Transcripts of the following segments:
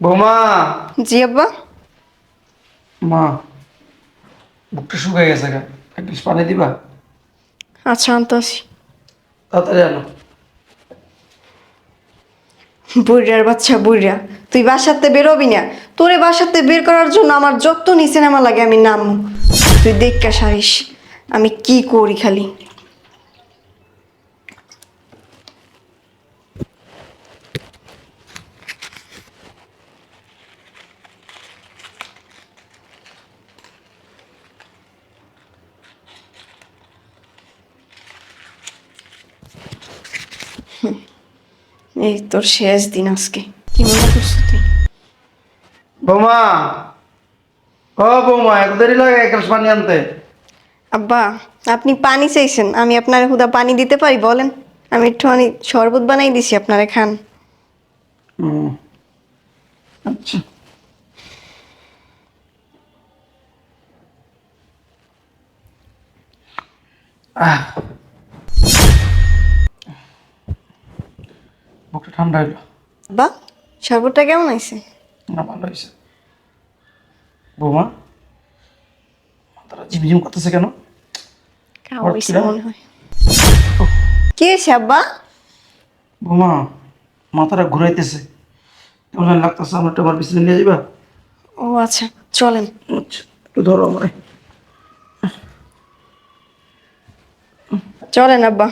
বৌমা। জি আব্বা। মা বুকটা গেছে গা। এক পানি দিবা? আচ্ছা আনতাছি। তাড়াতাড়ি আনো। বুড়িয়ার বাচ্চা বুড়িয়া তুই বাসাতে বেরোবি না? তোরে বাসাতে বের করার জন্য আমার যত নি সিনেমা লাগে আমি নাম। তুই দেখা সারিস। আমি কি করি খালি? এই তোর শেষ দিন আজকে। কি মনে করছ তুই? বৌমা। ও বৌমা এত দেরি লাগে এক গ্লাস পানি আনতে? আব্বা আপনি পানি চাইছেন। আমি আপনার হুদা পানি দিতে পারি বলেন। আমি একটুখানি শরবত বানাই দিছি আপনারা খান। আচ্ছা। আহ। ঠান্ডা হইল। আব্বা শরবতটা কেমন আছে না ভালো হয়েছে। বৌমা মাথাটা ঝিমঝিম করতেছে কেন? খাওয়া? মনে হয়। কি হয়েছে আব্বা? বৌমা মাথাটা ঘুরাইতেছে। কেমন লাগতেছে আমার একটু পিছনে নিয়ে যাবা ও আচ্ছা চলেন। আচ্ছা একটু ধরো আমার চলেন আব্বা।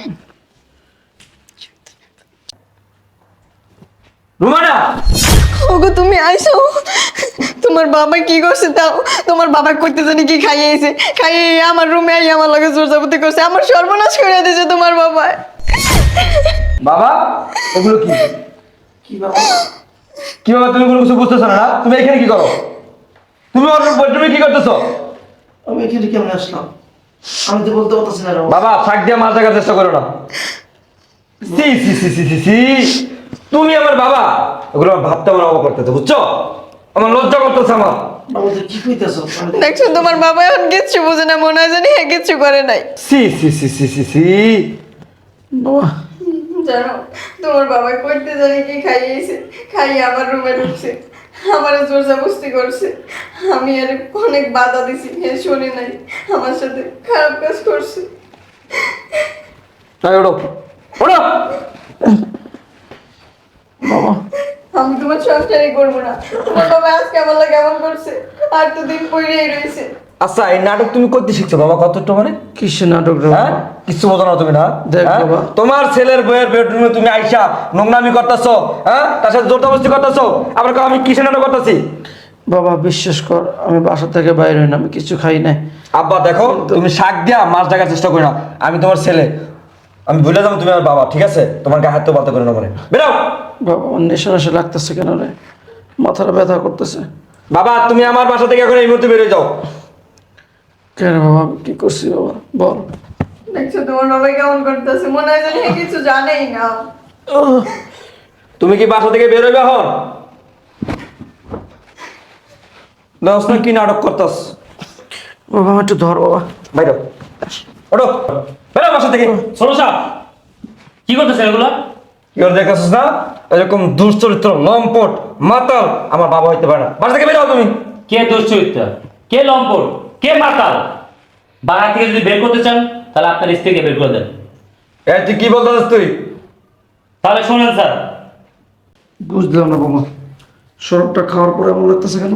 রুমানা ওগো তুমি আইসো। তোমার বাবা কি করছে তাও? তোমার বাবা করতে জানি কি খাইয়েছে খাইয়ে আমার রুমে আই আমার লগে জোরজাবতি করছে। আমার সর্বনাশ করে দিয়েছে তোমার বাবা। বাবা এগুলো কি? কি বাবা? কি বাবা তুমি কোনো কিছু বুঝতেছো না না? তুমি এখানে কি করো? তুমি ওর বেডরুমে কি করতেছো? আমি এখানে কেমন আসলাম? আমি তো বলতে পারতেছি না বাবা। ফাঁক দিয়ে মাছ দেখার চেষ্টা করো না। সি সি সি সি সি। তুমি আমার বাবা। এগুলো আমার ভাবতে আমার অবাক করতেছে বুঝছ? আমার লজ্জা করতেছে আমার। দেখছ তোমার বাবা এখন কিচ্ছু বুঝে না মনে হয় জানি হ্যাঁ কিচ্ছু করে নাই। সি সি সি সি সি সি। বাবা। জানো তোমার বাবা করতে জানি কি খাইয়েছে খাইয়ে আমার রুমে ঢুকছে। আমার জোর জবস্তি করছে। আমি আর অনেক বাধা দিছি হে শুনি নাই। আমার সাথে খারাপ কাজ করছে। তাই ওড়ো ওড়ো বাবা। আমি তোমার সংসারই করব না। তোমার বাবা আজকে আমার লাগে এমন করছে আর তো দিন পরেই রয়েছে। আচ্ছা এই নাটক তুমি করতে শিখছো বাবা কতটা মানে? কিসের নাটক রে হ্যাঁ? কিছু বোঝো না তুমি না দেখ হ্যাঁ? বাবা। তোমার ছেলের বইয়ের বেডরুমে তুমি আইসা নোংরামি করতেছো হ্যাঁ? তার সাথে জোরদাবস্তি করতেছো আবার কও আমি কিসের নাটক করতেছি? বাবা বিশ্বাস কর আমি বাসা থেকে বাইরে হই না আমি কিছু খাই নাই। আব্বা দেখো তুমি শাক দিয়া মাছ ডাকার চেষ্টা করি না। আমি তোমার ছেলে আমি ভুলে যাব তুমি আমার বাবা ঠিক আছে? তোমার গায়ে হাত তো বাধ্য করে না মানে। বেরাও বাবা আমার নেশা নেশা লাগতেছে কেন রে? মাথাটা ব্যথা করতেছে। বাবা তুমি আমার বাসা থেকে এখন এই মুহূর্তে বেরিয়ে যাও। কেন বাবা কি করছি বাবা? বল। দেখছ তোমার বাবা কেমন করতেছে? মনে হয় জানি কিছু জানেই না। তুমি কি বাসা থেকে বেরোবে এখন? দশ না কি নাটক করতাস বাবা একটু ধর বাবা। বাইরে। ওটো বেরো বাসা থেকে। সমস্যা কি করতেছেন এগুলো? কি করে দেখাচ্ছিস না? এরকম দুশ্চরিত্র লম্পট মাতাল আমার বাবা হইতে পারে না। বাসা থেকে বেরো তুমি। কে দুশ্চরিত্র? কে লম্পট? কে মাতাল? বাড়া থেকে যদি বের করতে চান তাহলে আপনার স্ত্রীকে বের করে দেন। এই তুই কি বলতেছিস তুই? তাহলে শোনেন স্যার। বুঝলাম না বাবা। সরবটা খাওয়ার পরে এমন লাগতেছে কেন?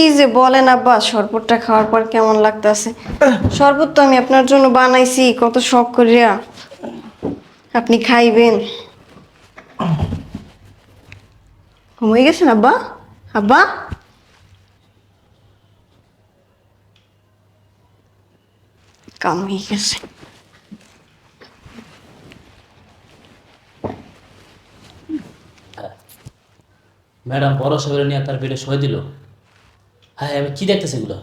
কি যে বলেন আব্বা, শরবতটা খাওয়ার পর কেমন লাগতেছে? শরবত তো আমি আপনার জন্য বানাইছি, কত শখ করিয়া। আপনি খাইবেন। ঘুমিয়ে গেছেন আব্বা? আব্বা? কাম হয়ে গেছে। ম্যাডাম বড় সাহেবের নিয়ে তার বেডে সই দিল। হ্যাঁ আমি কি দেখতেছি এগুলো?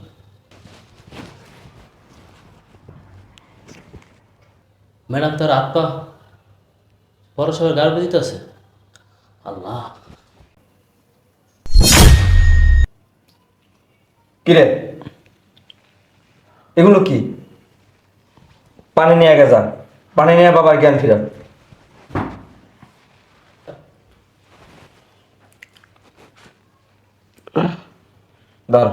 ম্যাডাম তার বড় সাহেবের গাড়ি দিতে আছে? আল্লাহ। কিরে এগুলো কি? পানি নিয়ে আগে যা। পানি নিয়ে বাবার জ্ঞান ফিরা ধর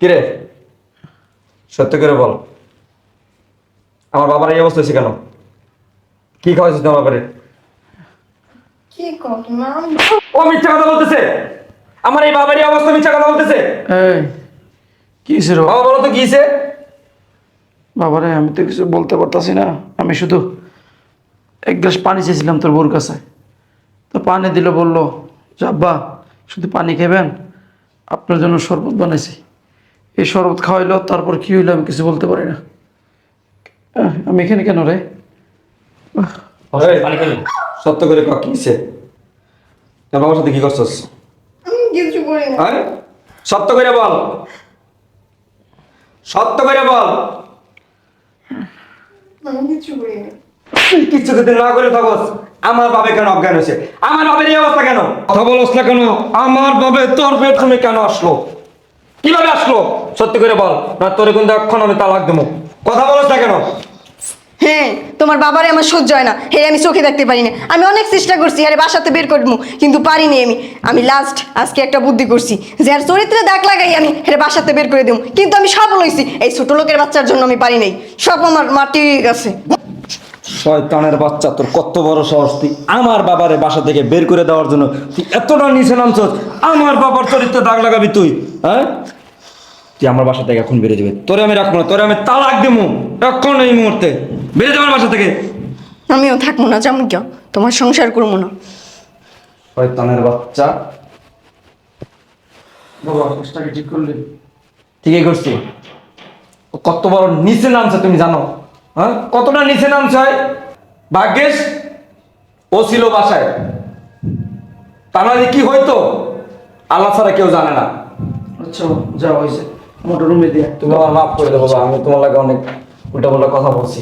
কিরে? সত্য করে বল। আমার বাবার এই অবস্থা হয়েছে কেন? কি খাওয়াইছিস তোমার বাবারে কি ও মিথ্যা কথা বলতেছে। আমার এই বাবার এই অবস্থা মিথ্যা কথা বলতেছে। এই কি রে? বাবা বলো তো কি হয়েছে বাবারে আমি তো কিছু বলতে পারতাছি না। আমি শুধু এক গ্লাস পানি চেয়েছিলাম তোর বোর কাছে। তো পানি দিল বলল আব্বা শুধু পানি খেবেন আপনার জন্য শরবত বানাইছি। এই শরবত খাওয়াইলো তারপর কি হইল আমি কিছু বলতে পারি না। আমি এখানে কেন রে? সত্য করে ক কি হয়েছে তোর বাবার সাথে কি করছস? কিছু করি না। হ্যাঁ সত্য করে বল। সত্য করে বল। আমি কিছু করি না। যদি না করে থাকস আমার বাবে কেন অজ্ঞান হয়েছে? আমার বাবের এই অবস্থা কেন? কথা বলস না কেন? আমার বাবে তোর বেডরুমে কেন আসলো? কীভাবে আসলো? সত্যি করে বল, না তোরে কিন্তু এখন আমি তালাক দেবো? কথা বলস না কেন? হ্যাঁ তোমার বাবারে আমার সহ্য হয় না। হে, আমি চোখে দেখতে পারি না। আমি অনেক চেষ্টা করছি, আরে বাসাতে বের করব, কিন্তু পারিনি আমি। আমি লাস্ট আজকে একটা বুদ্ধি করছি, যে আর চরিত্রে দাগ লাগাই আমি হেরে বাসাতে বের করে দেবো। কিন্তু আমি সফল হয়েছি, এই ছোট লোকের বাচ্চার জন্য আমি পারি নাই। সব আমার মাটি গেছে শয়তানের বাচ্চা তোর কত বড় সাহস? তুই আমার বাবারে বাসা থেকে বের করে দেওয়ার জন্য তুই এতটা নিচে নামছস আমার বাবার চরিত্রে দাগ লাগাবি তুই হ্যাঁ? তুই আমার বাসা থেকে এখন বেরিয়ে যাবে। তোরে আমি রাখব না তোরে আমি তালাক দেবো এখন এই মুহূর্তে। বেরিয়ে যাবার বাসা থেকে। আমিও থাকব না যেমন কেউ? তোমার সংসার করব না। শয়তানের বাচ্চা। বাবা ঠিক করলি। ঠিকই করছি। কত বড় নিচে নামছে তুমি জানো? হ্যাঁ? কতটা নিচে নামছে হয়? ভাগ্যেশ? ও ছিল বাসায়। তা নাহলে কি হইতো? আল্লাহ ছাড়া কেউ জানে না। আচ্ছা যা হয়েছে। মোটর রুমে দিয়ে। তুমি আমার মাফ করে দেবো বাবা। আমি তোমার লাগে অনেক উল্টা পাল্টা কথা বলছি।